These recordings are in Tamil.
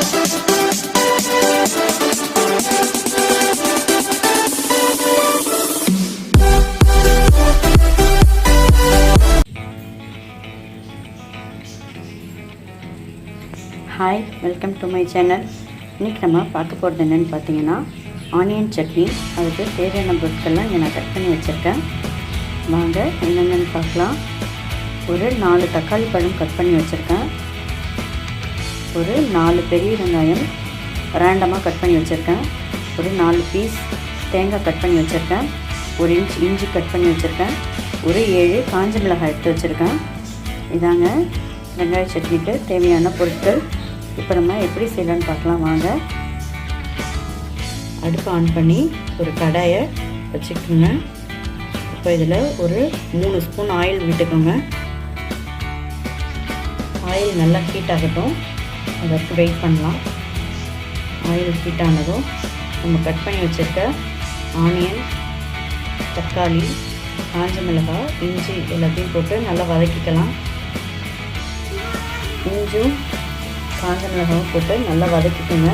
Hi welcome to my channel இன்றைக்கி நம்ம பார்க்க போகிறது என்னென்னு பார்த்தீங்கன்னா ஆனியன் சட்னி. அதுக்கு தேவையான பொருட்கள்லாம் இங்கே நான் கட் பண்ணி வச்சுருக்கேன். வாங்க என்னென்னு பார்க்கலாம். ஒரு நாலு தக்காளி பழம் கட் பண்ணி வச்சுருக்கேன். ஒரு நாலு பெரிய வெங்காயம் ரேண்டமாக கட் பண்ணி வச்சுருக்கேன். ஒரு நாலு பீஸ் தேங்காய் கட் பண்ணி வச்சுருக்கேன். ஒரு இன்ச் இஞ்சி கட் பண்ணி வச்சுருக்கேன். ஒரு ஏழு காஞ்ச மிளகாய் எடுத்து வச்சுருக்கேன். இதாங்க வெங்காய சட்னிக்கு தேவையான பொருட்கள். இப்போ நம்ம எப்படி செய்யலான்னு பார்க்கலாம். வாங்க. அடுப்பு ஆன் பண்ணி ஒரு கடாயை வச்சுக்கோங்க. இப்போ இதில் ஒரு மூணு ஸ்பூன் ஆயில் விட்டுக்கோங்க. ஆயில் நல்லா ஹீட் ஆகட்டும். அதை ஃப்ரை வெயிட் பண்ணலாம். ஆயில் ஹீட் ஆனதும் நம்ம கட் பண்ணி வச்சுருக்க ஆனியன் தக்காளி காஞ்ச மிளகாய் இஞ்சி எல்லாத்தையும் போட்டு நல்லா வதக்கிக்கலாம். இஞ்சும் காஞ்ச மிளகாயும் போட்டு நல்லா வதக்கிக்கோங்க.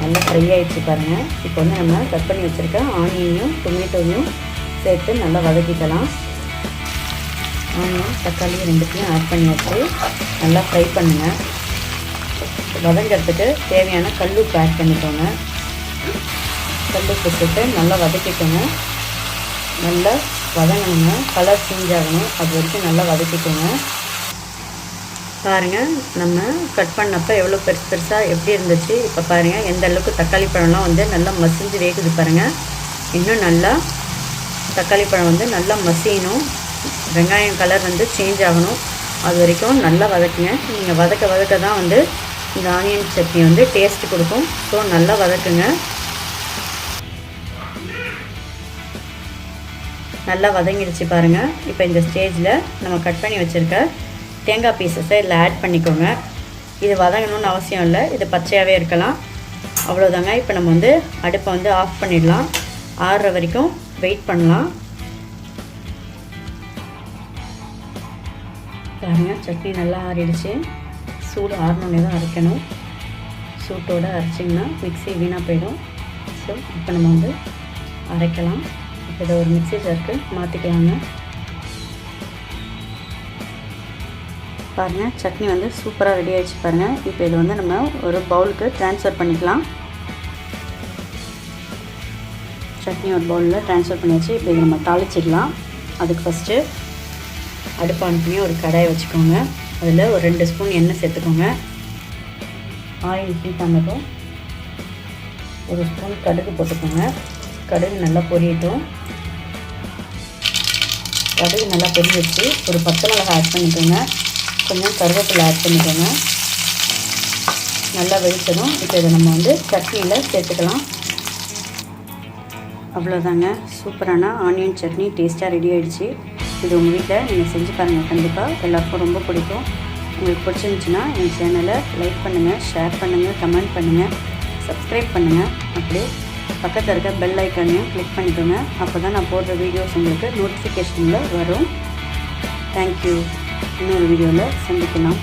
நல்லா ஃப்ரை ஆகிடுச்சு பாருங்கள் இப்போ வந்து நம்ம கட் பண்ணி வச்சுருக்க ஆனியனையும் டொமேட்டோவையும் சேர்த்து நல்லா வதக்கிக்கலாம். ஆனியன் தக்காளி ரெண்டுத்தையும் ஆட் பண்ணி வச்சு நல்லா ஃப்ரை பண்ணுங்கள் வதங்கிறதுக்கு தேவையான கல்லுப்பு ஆட் பண்ணிக்கோங்க. கல்லுப்பு போட்டு நல்லா வதக்கிக்கோங்க. நல்லா வதங்கணுங்க. கலர் சேஞ்ச் ஆகணும். அது வரைக்கும் நல்லா வதக்கிக்கோங்க. பாருங்கள் நம்ம கட் பண்ணப்போ எவ்வளோ பெருசு பெருசாக எப்படி இருந்துச்சு? இப்போ பாருங்கள் எந்த அளவுக்கு தக்காளி பழம்லாம் வந்து நல்லா மசிஞ்சு வேகுது பாருங்கள் இன்னும் நல்லா தக்காளி பழம் வந்து நல்லா மசியணும். வெங்காயம் கலர் வந்து சேஞ்ச் ஆகணும். அது வரைக்கும் நல்லா வதக்குங்க. நீங்கள் வதக்க வதக்க தான் வந்து இந்த ஆனியன் சட்னி வந்து டேஸ்ட் கொடுக்கும். ஸோ நல்லா வதக்குங்க. நல்லா வதங்கிடுச்சு பாருங்கள் இப்போ இந்த ஸ்டேஜில் நம்ம கட் பண்ணி வச்சுருக்க தேங்காய் பீசஸை இதில் ஆட் பண்ணிக்கோங்க. இது வதங்கணும்னு அவசியம் இல்லை. இது பச்சையாகவே இருக்கலாம். அவ்வளோதாங்க இப்போ நம்ம வந்து அடுப்பை வந்து ஆஃப் பண்ணிடலாம். ஆறுற வரைக்கும் வெயிட் பண்ணலாம். பாருங்கள் சட்னி நல்லா ஆறிடுச்சு. சூடு ஆறணுன்னே தான் அரைக்கணும். சூட்டோடு அரைச்சிங்கன்னா மிக்சி வீணாக போயிடும். ஸோ இப்போ நம்ம வந்து அரைக்கலாம். இப்போ இதை ஒரு மிக்ஸி ஜாருக்கு மாற்றிக்கலாங்க பாருங்கள் சட்னி வந்து சூப்பராக ரெடி ஆகிடுச்சு பாருங்கள் இப்போ இது வந்து நம்ம ஒரு பவுலுக்கு ட்ரான்ஸ்ஃபர் பண்ணிக்கலாம். சட்னி ஒரு பவுலில் ட்ரான்ஸ்ஃபர் பண்ணியாச்சு. இப்போ இதை நம்ம தாளிச்சிடலாம். அதுக்கு ஃபஸ்ட்டு அடுப்பான் பண்ணி ஒரு கடாயை வச்சுக்கோங்க. அதில் ஒரு ரெண்டு ஸ்பூன் எண்ணெய் சேர்த்துக்கோங்க. ஆயில் ஹீட் ஆனதும் ஒரு ஸ்பூன் கடுகு போட்டுக்கோங்க. கடுகு நல்லா பொரியட்டும். கடுகு நல்லா பொரிய வச்சு ஒரு பச்சை மிளகாய் ஆட் பண்ணிக்கோங்க. கொஞ்சம் கருவேப்பிலை ஆட் பண்ணிக்கோங்க. நல்லா வெடிச்சதும் இப்போ இதை நம்ம வந்து சட்னியில் சேர்த்துக்கலாம். அவ்வளோதாங்க சூப்பரான ஆனியன் சட்னி டேஸ்ட்டாக ரெடி ஆகிடுச்சு இது உங்கள் வீட்டில் நீங்கள் செஞ்சு பாருங்கள் கண்டிப்பாக எல்லாருக்கும் ரொம்ப பிடிக்கும். உங்களுக்கு பிடிச்சிருந்துச்சின்னா என் சேனலை லைக் பண்ணுங்கள் ஷேர் பண்ணுங்கள் கமெண்ட் பண்ணுங்கள் சப்ஸ்கிரைப் பண்ணுங்கள் அப்படியே பக்கத்தில் இருக்க பெல் ஐக்கானையும் கிளிக் பண்ணிக்கோங்க. அப்போ தான் நான் போடுற வீடியோஸ் உங்களுக்கு நோட்டிஃபிகேஷனில் வரும். தேங்க்யூ இன்னொரு வீடியோவில் சந்திக்கலாம்.